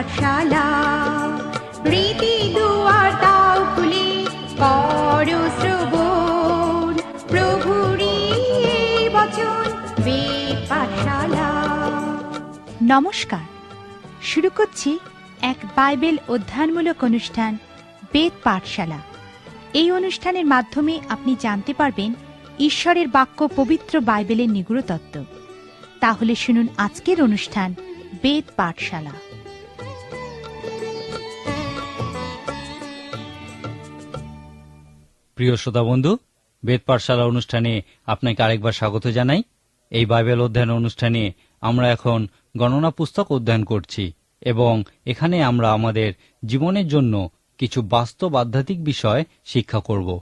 পাঠশালা। রীতি দুয়ার দাও খুলে শ্রবণ। প্রভুরই এই বচন বেদ পাঠশালা। নমস্কার। শুরু করছি এক বাইবেল অধ্যয়নমূলক অনুষ্ঠান, বেদ পাঠশালা। এই অনুষ্ঠানের মাধ্যমে আপনি জানতে পারবেন ঈশ্বরের বাক্য পবিত্র বাইবেলের নিগুড় তত্ত্ব। তাহলে শুনুন আজকের অনুষ্ঠান, বেদ পাঠশালা। প্রিয় শ্রোতা বন্ধু, বেদ পাঠশালা অনুষ্ঠানে আপনাকে আরেকবার স্বাগত জানাই। এই বাইবেল অধ্যয়ন অনুষ্ঠানে আমরা এখন গণনা পুস্তক অধ্যয়ন করছি এবং এখানে আমরা আমাদের জীবনের জন্য কিছু বাস্তব আধ্যাত্মিক বিষয় শিক্ষা করব।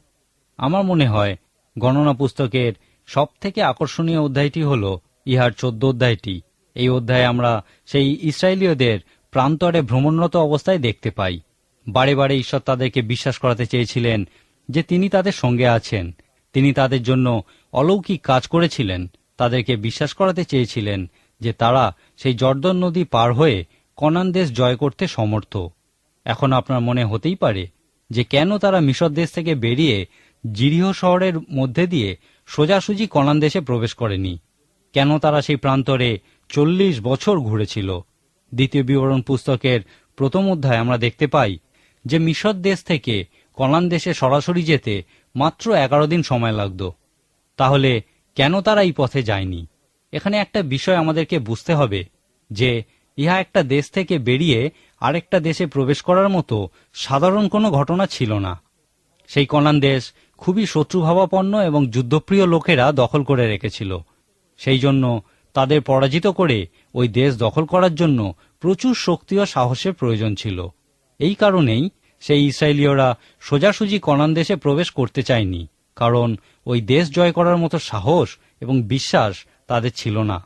আমার মনে হয় গণনা পুস্তকের সব থেকে আকর্ষণীয় অধ্যায়টি হল ইহার চোদ্দ অধ্যায়টি। এই অধ্যায়ে আমরা সেই ইসরায়েলীয়দের প্রান্তরে ভ্রমণরত অবস্থায় দেখতে পাই। বারে বারে ঈশ্বর তাদেরকে বিশ্বাস করাতে চেয়েছিলেন যে তিনি তাদের সঙ্গে আছেন। তিনি তাদের জন্য অলৌকিক কাজ করেছিলেন, তাদেরকে বিশ্বাস করাতে চেয়েছিলেন যে তারা সেই জর্দন নদী পার হয়ে কনান দেশ জয় করতে সমর্থ। এখন আপনার মনে হতেই পারে যে কেন তারা মিশর দেশ থেকে বেরিয়ে জিরিহ শহরের মধ্যে দিয়ে সোজাসুজি কনান দেশে প্রবেশ করেনি। কেন তারা সেই প্রান্তরে চল্লিশ বছর ঘুরেছিল? দ্বিতীয় বিবরণ পুস্তকের প্রথম অধ্যায় আমরা দেখতে পাই যে মিশর দেশ থেকে কনান দেশে সরাসরি যেতে মাত্র এগারো দিন সময় লাগত। তাহলে কেন তারা এই পথে যায়নি? এখানে একটা বিষয় আমাদেরকে বুঝতে হবে যে, ইহা একটা দেশ থেকে বেরিয়ে আরেকটা দেশে প্রবেশ করার মতো সাধারণ কোনো ঘটনা ছিল না। সেই কনান দেশ খুবই শত্রুভাবাপন্ন এবং যুদ্ধপ্রিয় লোকেরা দখল করে রেখেছিল। সেই জন্য তাদের পরাজিত করে ওই দেশ দখল করার জন্য প্রচুর শক্তি ও সাহসের প্রয়োজন ছিল। এই কারণেই সেই ইসরায়েলীয়রা সোজাসুজি কনান দেশে প্রবেশ করতে চায়নি, কারণ ওই দেশ জয় করার মতো সাহস এবং বিশ্বাস তাদের ছিল না।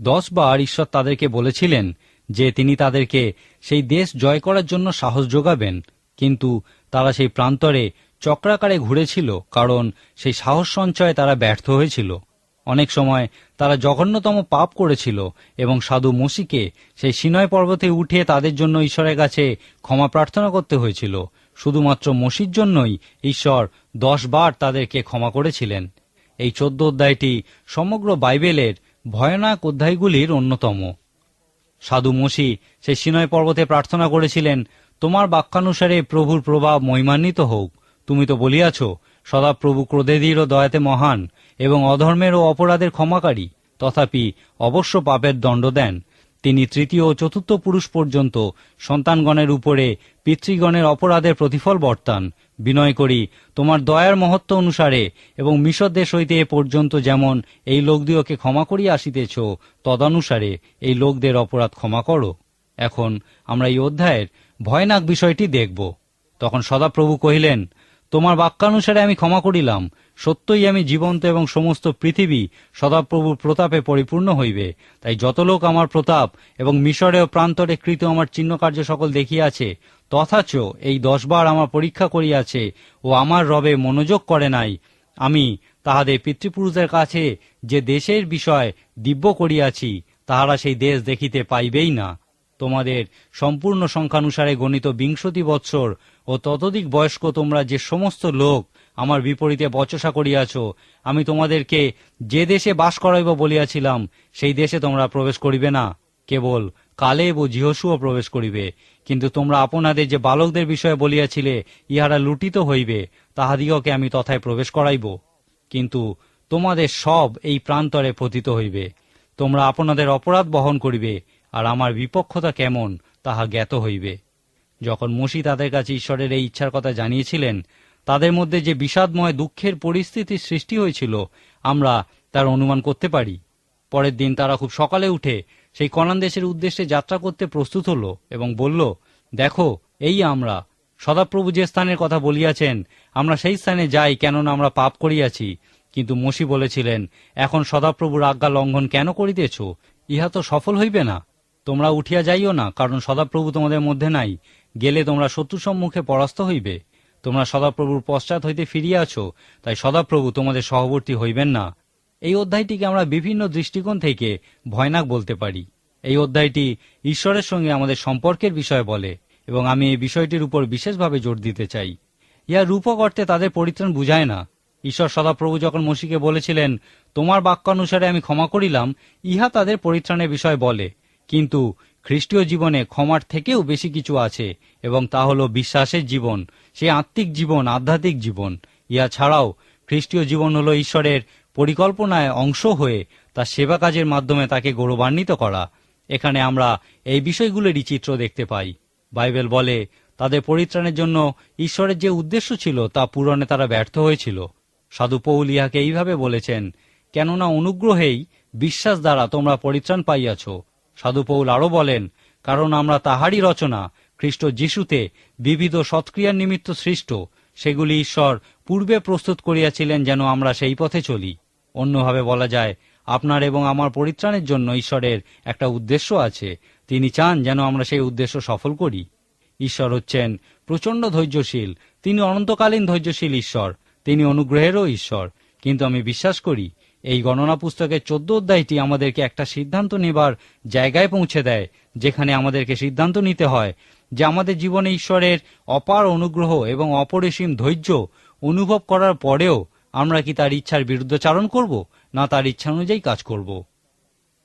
দশ বার ঈশ্বর তাদেরকে বলেছিলেন যে তিনি তাদেরকে সেই দেশ জয় করার জন্য সাহস যোগাবেন, কিন্তু তারা সেই প্রান্তরে চক্রাকারে ঘুরেছিল, কারণ সেই সাহস সঞ্চয়ে তারা ব্যর্থ হয়েছিল। অনেক সময় তারা জঘন্যতম পাপ করেছিল এবং সাধু মসিকে সেই সিনয় পর্বতে উঠে তাদের জন্য ঈশ্বরের কাছে ক্ষমা প্রার্থনা করতে হয়েছিল। শুধুমাত্র মসির জন্যই ঈশ্বর দশ বার তাদেরকে ক্ষমা করেছিলেন। এই চোদ্দ অধ্যায়টি সমগ্র বাইবেলের ভয়ানক অধ্যায়গুলির অন্যতম। সাধু মসি সেই সিনয় পর্বতে প্রার্থনা করেছিলেন, তোমার বাক্যানুসারে প্রভুর প্রভাব মহিমান্বিত হোক। তুমি তো বলিয়াছ সদাপ্রভু ক্রোধেদীর ও দয়াতে মহান। এবং অধর্মের ও অপরাধের ক্ষমাকারী, তথাপি অবশ্য পাপের দণ্ড দেন। তিনি তৃতীয় ও চতুর্থ পুরুষ পর্যন্ত সন্তানগণের উপরে পিতৃগণের অপরাধের প্রতিফল বর্তান। বিনয় করি, তোমার দয়ার মহত্ব অনুসারে এবং মিশর দেশ হইতে এ পর্যন্ত যেমন এই লোকদিওকে ক্ষমা করিয়া আসিতেছ, তদনুসারে এই লোকদের অপরাধ ক্ষমা করো। এখন আমরা এই অধ্যায়ের ভয়ানক বিষয়টি দেখব। তখন সদাপ্রভু কহিলেন তোমার বাক্যানুসারে আমি ক্ষমা করিলাম। সত্যই আমি জীবন্ত এবং সমস্ত পৃথিবী সদাপ্রভুর প্রতাপে পরিপূর্ণ হইবে। তাই যত লোক আমার প্রতাপ এবং মিশরে ও প্রান্তরে কৃত আমার চিহ্নকার্য সকল দেখিয়াছে, তথাচ এই দশবার আমার পরীক্ষা করিয়াছে ও আমার রবে মনোযোগ করে নাই। আমি তাহাদের পিতৃপুরুষের কাছে যে দেশের বিষয় দিব্য করিয়াছি, তাহারা সেই দেশ দেখিতে পাইবেই না। তোমাদের সম্পূর্ণ সংখ্যানুসারে গণিত বিংশতি বৎসর ও ততোধিক বয়স্ক তোমরা যে সমস্ত লোক আমার বিপরীতে বচসা করিয়াছ, আমি তোমাদেরকে যে দেশে বাস করাইব বলিয়াছিলাম, সেই দেশে তোমরা প্রবেশ করিবে না। কেবল কালেব ও জিহসুও প্রবেশ করিবে। কিন্তু তোমরা আপনাদের যে বালকদের বিষয়ে বলিয়াছিলে, ইহারা লুটিত হইবে, তাহাদিগকে আমি তথায় প্রবেশ করাইব। কিন্তু তোমাদের সব এই প্রান্তরে পতিত হইবে। তোমরা আপনাদের অপরাধ বহন করিবে, আর আমার বিপক্ষতা কেমন, তাহা জ্ঞাত হইবে। যখন মসি তাদের কাছে ঈশ্বরের এই ইচ্ছার কথা জানিয়েছিলেন, তাদের মধ্যে যে বিষাদময় দুঃখের পরিস্থিতির সৃষ্টি হয়েছিল, আমরা তার অনুমান করতে পারি। পরের দিন তারা খুব সকালে উঠে সেই কনান দেশের উদ্দেশ্যে যাত্রা করতে প্রস্তুত হলো এবং বলল, দেখো, এই আমরা, সদাপ্রভু যে স্থানের কথা বলিয়াছেন, আমরা সেই স্থানে যাই কেননা আমরা পাপ করিয়াছি। কিন্তু মসি বলেছিলেন, এখন সদাপ্রভুর আজ্ঞা লঙ্ঘন কেন করিতেছ? ইহা তো সফল হইবে না। তোমরা উঠিয়া যাইও না, কারণ সদাপ্রভু তোমাদের মধ্যে নাই। গেলে তোমরা শত্রু সম্মুখে পরাস্ত হইবে। তোমরা সদাপ্রভুর পশ্চাৎ হইতে ফিরিয়াছ তাই সদাপ্রভু তোমাদের সহবর্তী হইবেন না। এই অধ্যায়টিকে আমরা বিভিন্ন দৃষ্টিকোণ থেকে ভয়ানক বলতে পারি। এই অধ্যায়টি ঈশ্বরের সঙ্গে আমাদের সম্পর্কের বিষয়ে বলে, এবং আমি এই বিষয়টির উপর বিশেষভাবে জোর দিতে চাই। ইহা রূপক অর্থে তাদের পরিত্রাণ বুঝায় না। ঈশ্বর সদাপ্রভু যখন মসিকে বলেছিলেন, তোমার বাক্যানুসারে আমি ক্ষমা করিলাম ইহা তাদের পরিত্রাণের বিষয় বলে। কিন্তু খ্রিস্টীয় জীবনে ক্ষমার থেকেও বেশি কিছু আছে, এবং তা হল বিশ্বাসের জীবন সেই আত্মিক জীবন, আধ্যাত্মিক জীবন। ইহা ছাড়াও খ্রিস্টীয় জীবন হল ঈশ্বরের পরিকল্পনায় অংশ হয়ে তার সেবা কাজের মাধ্যমে তাকে গৌরবান্বিত করা। এখানে আমরা এই বিষয়গুলোরই চিত্র দেখতে পাই। বাইবেল বলে, তাদের পরিত্রাণের জন্য ঈশ্বরের যে উদ্দেশ্য ছিল তা পূরণে তারা ব্যর্থ হয়েছিল। সাধু পৌল ইহাকে এইভাবে বলেছেন, কেননা অনুগ্রহেই বিশ্বাস দ্বারা তোমরা পরিত্রাণ পাইয়াছ। সাধু পৌল আরও বলেন, কারণ আমরা তাহারই রচনা, খ্রিস্ট যিশুতে বিবিধ সৎক্রিয়ার নিমিত্ত সৃষ্ট, সেগুলি ঈশ্বর পূর্বে প্রস্তুত করিয়াছিলেন যেন আমরা সেই পথে চলি। অন্যভাবে বলা যায়, আপনার এবং আমার পরিত্রাণের জন্য ঈশ্বরের একটা উদ্দেশ্য আছে, তিনি চান যেন আমরা সেই উদ্দেশ্য সফল করি। ঈশ্বর হচ্ছেন প্রচণ্ড ধৈর্যশীল, তিনি অনন্তকালীন ধৈর্যশীল ঈশ্বর, তিনি অনুগ্রহেরও ঈশ্বর, কিন্তু আমি বিশ্বাস করি এই গণনা পুস্তকের চোদ্দ অধ্যায়টি আমাদেরকে একটা সিদ্ধান্ত নেবার জায়গায় পৌঁছে দেয়, যেখানে আমাদেরকে সিদ্ধান্ত নিতে হয় যে আমাদের জীবনে ঈশ্বরের অপার অনুগ্রহ এবং অপরিসীম ধৈর্য অনুভব করার পরেও আমরা কি তার ইচ্ছার বিরুদ্ধচারণ করব, না তার ইচ্ছা অনুযায়ী কাজ করব?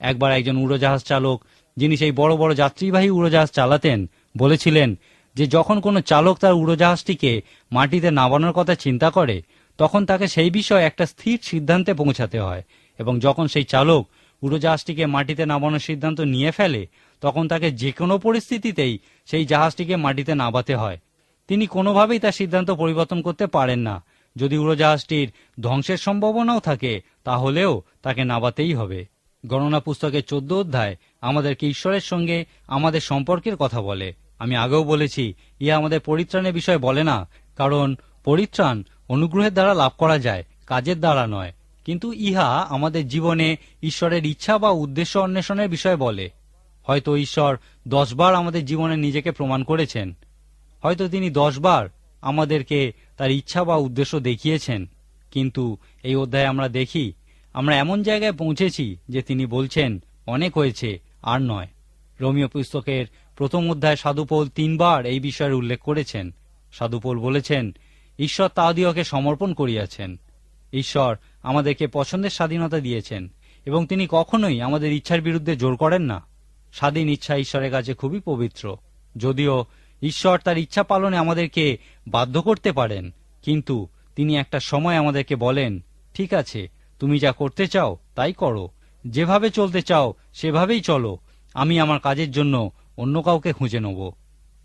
একবার একজন উড়োজাহাজ চালক, যিনি সেই বড় বড় যাত্রীবাহী উড়োজাহাজ চালাতেন, বলেছিলেন যে যখন কোনো চালক তার উড়োজাহাজটিকে মাটিতে নামানোর কথা চিন্তা করে তখন তাকে সেই বিষয়ে একটা স্থির সিদ্ধান্তে পৌঁছাতে হয় এবং যখন সেই চালক উড়োজাহাজটিকে মাটিতে নামানোর সিদ্ধান্ত নিয়ে ফেলে, তখন তাকে যে কোনো পরিস্থিতিতেই সেই জাহাজটিকে মাটিতে নামাতে হয়। তিনি কোনোভাবেই তার সিদ্ধান্ত পরিবর্তন করতে পারেন না। যদি উড়োজাহাজটির ধ্বংসের সম্ভাবনাও থাকে, তাহলেও তাকে নাবাতেই হবে। গণনা পুস্তকের চোদ্দ অধ্যায় আমাদেরকে ঈশ্বরের সঙ্গে আমাদের সম্পর্কের কথা বলে। আমি আগেও বলেছি, ইহা আমাদের পরিত্রাণের বিষয় বলে না, কারণ পরিত্রাণ অনুগ্রহের দ্বারা লাভ করা যায়, কাজের দ্বারা নয়। কিন্তু ইহা আমাদের জীবনে ঈশ্বরের ইচ্ছা বা উদ্দেশ্য অন্বেষণের বিষয় বলে। হয়তো ঈশ্বর দশবার আমাদের জীবনে নিজেকে প্রমাণ করেছেন। হয়তো তিনি দশবার আমাদেরকে তার ইচ্ছা বা উদ্দেশ্য দেখিয়েছেন। কিন্তু এই অধ্যায়ে আমরা দেখি, আমরা এমন জায়গায় পৌঁছেছি যে তিনি বলছেন, অনেক হয়েছে, আর নয়। রোমিও পুস্তকের প্রথম অধ্যায় সাধুপোল তিনবার এই বিষয়ের উল্লেখ করেছেন। সাধুপোল বলেছেন ঈশ্বর তাদিওকে সমর্পণ করিয়াছেন। ঈশ্বর আমাদেরকে পছন্দের স্বাধীনতা দিয়েছেন, এবং তিনি কখনোই আমাদের ইচ্ছার বিরুদ্ধে জোর করেন না। স্বাধীন ইচ্ছা ঈশ্বরের কাছে খুবই পবিত্র। যদিও ঈশ্বর তার ইচ্ছা পালনে আমাদেরকে বাধ্য করতে পারেন, কিন্তু তিনি একটা সময় আমাদেরকে বলেন, ঠিক আছে, তুমি যা করতে চাও তাই করো। যেভাবে চলতে চাও সেভাবেই চলো। আমি আমার কাজের জন্য অন্য কাউকে খুঁজে নেব।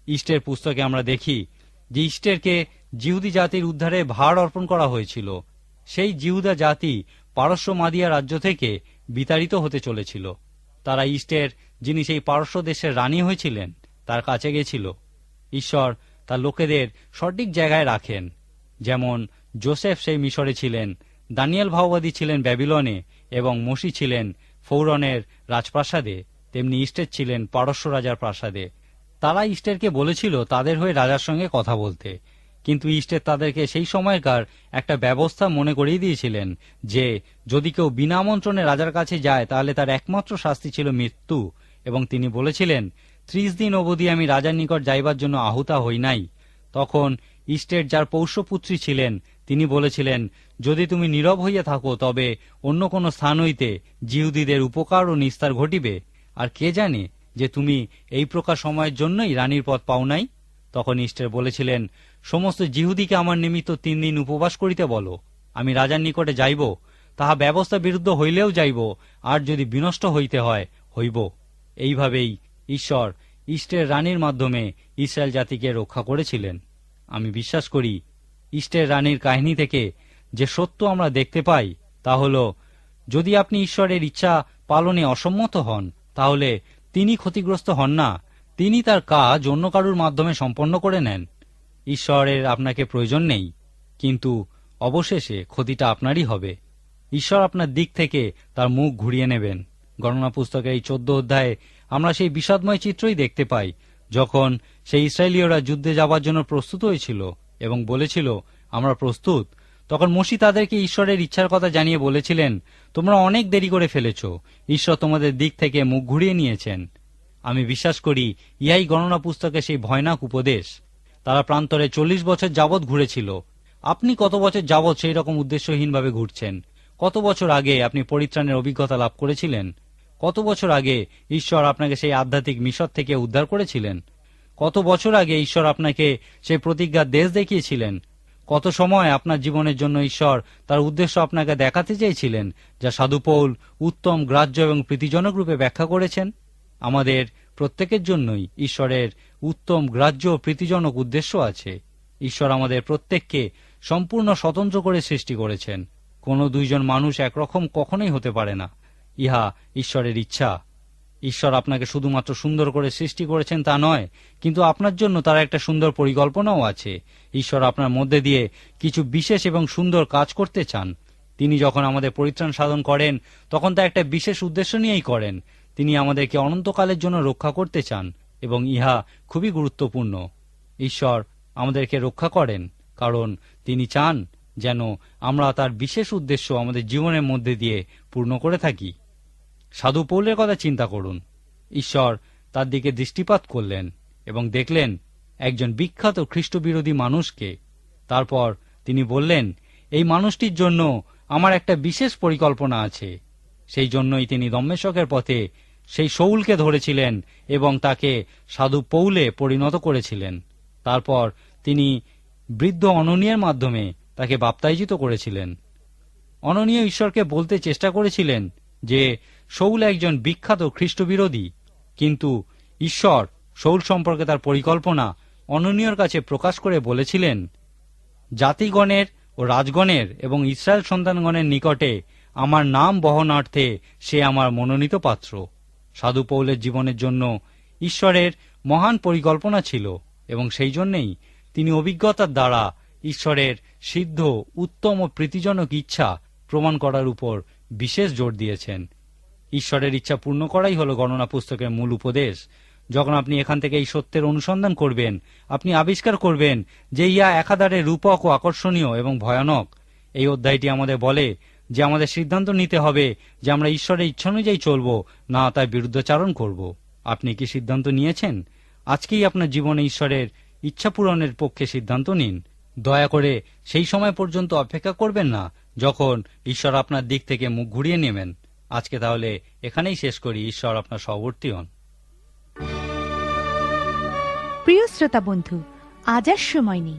ইষ্টের পুস্তকে আমরা দেখি যে ইষ্টেরকে জিহুদি জাতির উদ্ধারে ভার অর্পণ করা হয়েছিল। সেই জিহুদা জাতি পারস্য মাদিয়া রাজ্য থেকে বিতাড়িত হতে চলেছিল। তারা ইস্টের, যিনি সেই পারস্য দেশের রানী হয়েছিলেন, তার কাছে গেছিল। ঈশ্বর তার লোকেদের সঠিক জায়গায় রাখেন। যেমন জোসেফ সেই মিশরে ছিলেন, দানিয়াল ভাওবাদী ছিলেন ব্যাবিলনে এবং মসি ছিলেন ফৌরনের রাজপ্রাসাদে, তেমনি ইস্টের ছিলেন পারস্য রাজার প্রাসাদে। তারা ইস্টেরকে বলেছিল তাদের হয়ে রাজার সঙ্গে কথা বলতে। কিন্তু ইস্টের তাদেরকে সেই সময়কার একটা ব্যবস্থা মনে করিয়ে দিয়েছিলেন যে, যদি কেউ বিনা আমন্ত্রণে রাজার কাছে যায়, তাহলে তার একমাত্র শাস্তি ছিল মৃত্যু। এবং তিনি বলেছিলেন, ত্রিশ দিন অবধি আমি রাজার নিকট যাইবার জন্য আহুতা হই নাই। তখন ইস্টের যার পৌষ্যপুত্রী ছিলেন, তিনি বলেছিলেন, যদি তুমি নীরব হইয়া থাকো, তবে অন্য কোনো স্থান হইতে জিহুদীদের উপকার ও নিস্তার ঘটিবে। আর কে জানে যে তুমি এই প্রকার সময়ের জন্যই রানীর পথ পাও নাই? তখন ইস্টের বলেছিলেন সমস্ত জিহুদিকে আমার নিমিত্ত তিন দিন উপবাস করিতে বলো। আমি রাজার নিকটে যাইব, তাহা ব্যবস্থা বিরুদ্ধ হইলেও যাইব, আর যদি বিনষ্ট হইতে হয়, হইব। এইভাবেই ঈশ্বর ইষ্টের রানীর মাধ্যমে ইসরায়েল জাতিকে রক্ষা করেছিলেন। আমি বিশ্বাস করি, ইষ্টের রানীর কাহিনী থেকে যে সত্য আমরা দেখতে পাই, তা হল, যদি আপনি ঈশ্বরের ইচ্ছা পালনে অসম্মত হন, তাহলে তিনি ক্ষতিগ্রস্ত হন না। তিনি তার কাজ অন্য কারুর মাধ্যমে সম্পন্ন করে নেন। ঈশ্বরের আপনাকে প্রয়োজন নেই, কিন্তু অবশেষে ক্ষতিটা আপনারই হবে। ঈশ্বর আপনার দিক থেকে তার মুখ ঘুরিয়ে নেবেন। গণনা পুস্তকের এই চোদ্দ অধ্যায়ে আমরা সেই বিষাদময় চিত্রই দেখতে পাই, যখন সেই ইসরায়েলীয়রা যুদ্ধে যাবার জন্য প্রস্তুত হয়েছিল এবং বলেছিল, আমরা প্রস্তুত। তখন মসি তাদেরকে ঈশ্বরের ইচ্ছার কথা জানিয়ে বলেছিলেন, তোমরা অনেক দেরি করে ফেলেছ। ঈশ্বর তোমাদের দিক থেকে মুখ ঘুরিয়ে নিয়েছেন। আমি বিশ্বাস করি, ইহাই গণনা পুস্তকে সেই ভয়ানক উপদেশ। তারা প্রান্তরে চল্লিশ বছর যাবৎ ঘুরেছিল। আপনি কত বছর যাবৎ সেই রকম উদ্দেশ্যহীনভাবে ঘুরছেন? কত বছর আগে আপনি পরিত্রাণের অভিজ্ঞতা লাভ করেছিলেন? কত বছর আগে ঈশ্বর আপনাকে সেই আধ্যাত্মিক মিশর থেকে উদ্ধার করেছিলেন? কত বছর আগে ঈশ্বর আপনাকে সেই প্রতিজ্ঞার দেশ দেখিয়েছিলেন? কত সময় আপনার জীবনের জন্য ঈশ্বর তার উদ্দেশ্য আপনাকে দেখাতে চেয়েছিলেন, যা সাধুপৌল উত্তম গ্রাহ্য এবং প্রীতিজনক রূপে ব্যাখ্যা করেছেন? আমাদের প্রত্যেকের জন্যই ঈশ্বরের উত্তম গ্রাহ্য প্রীতিজনক উদ্দেশ্য আছে। ঈশ্বর আমাদের প্রত্যেককে সম্পূর্ণ স্বতন্ত্র করে সৃষ্টি করেছেন। কোনো দুইজন মানুষ একরকম কখনোই হতে পারে না। ইহা ঈশ্বরের ইচ্ছা। ঈশ্বর আপনাকে শুধুমাত্র সুন্দর করে সৃষ্টি করেছেন তা নয়, কিন্তু আপনার জন্য তার একটা সুন্দর পরিকল্পনাও আছে। ঈশ্বর আপনার মধ্যে দিয়ে কিছু বিশেষ এবং সুন্দর কাজ করতে চান। তিনি যখন আমাদের পরিত্রাণ সাধন করেন, তখন তা একটা বিশেষ উদ্দেশ্য নিয়েই করেন। তিনি আমাদেরকে অনন্তকালের জন্য রক্ষা করতে চান এবং ইহা খুবই গুরুত্বপূর্ণ। ঈশ্বর আমাদেরকে রক্ষা করেন, কারণ তিনি চান যেন আমরা তার বিশেষ উদ্দেশ্য আমাদের জীবনের মধ্যে দিয়ে পূর্ণ করে থাকি। সাধু পৌলের কথা চিন্তা করুন। ঈশ্বর তার দিকে দৃষ্টিপাত করলেন এবং দেখলেন একজন বিখ্যাত খ্রিস্টবিরোধী মানুষকে। তারপর তিনি বললেন, এই মানুষটির জন্য আমার একটা বিশেষ পরিকল্পনা আছে। সেই জন্যই তিনি দম্মেশকের পথে সেই শৌলকে ধরেছিলেন এবং তাকে সাধু পৌলে পরিণত করেছিলেন। তারপর তিনি বৃদ্ধ অননীয়ের মাধ্যমে তাকে বাপ্তাইজিত করেছিলেন। অননীয় ঈশ্বরকে বলতে চেষ্টা করেছিলেন যে, শৌল একজন বিখ্যাত খ্রিস্টবিরোধী, কিন্তু ঈশ্বর শৌল সম্পর্কে তার পরিকল্পনা অননীয়র কাছে প্রকাশ করে বলেছিলেন, জাতিগণের ও রাজগণের এবং ইসরায়েল সন্তানগণের নিকটে আমার নাম বহনার্থে সে আমার মনোনীত পাত্র। সাধু পৌলের জীবনের জন্য ঈশ্বরের মহান পরিকল্পনা ছিল এবং সেই জন্যেই তিনি অভিজ্ঞতার দ্বারা ঈশ্বরের সিদ্ধ, উত্তম ও প্রীতিজনক ইচ্ছা প্রমাণ করার উপর বিশেষ জোর দিয়েছেন। ঈশ্বরের ইচ্ছা পূর্ণ করাই হল গণনা পুস্তকের মূল উপদেশ। যখন আপনি এখান থেকে এই সত্যের অনুসন্ধান করবেন, আপনি আবিষ্কার করবেন যে ইয়া একাধারে রূপক ও আকর্ষণীয় এবং ভয়ানক। এই অধ্যায়টি আমাদের বলে যে আমাদের সিদ্ধান্ত নিতে হবে যে আমরা ঈশ্বরের ইচ্ছা অনুযায়ী চলব, না তার বিরুদ্ধাচারণ করব। আপনি কি সিদ্ধান্ত নিয়েছেন? আজকেই আপনার জীবনে ঈশ্বরের ইচ্ছা পূরণের পক্ষে সিদ্ধান্ত নিন। দয়া করে সেই সময় পর্যন্ত অপেক্ষা করবেন না যখন ঈশ্বর আপনার দিক থেকে মুখ ঘুরিয়ে নেবেন। আজকে তাহলে এখানেই শেষ করি। ঈশ্বর আপনার সহবর্তী হন। প্রিয় শ্রোতা বন্ধু, আজ আর সময় নেই।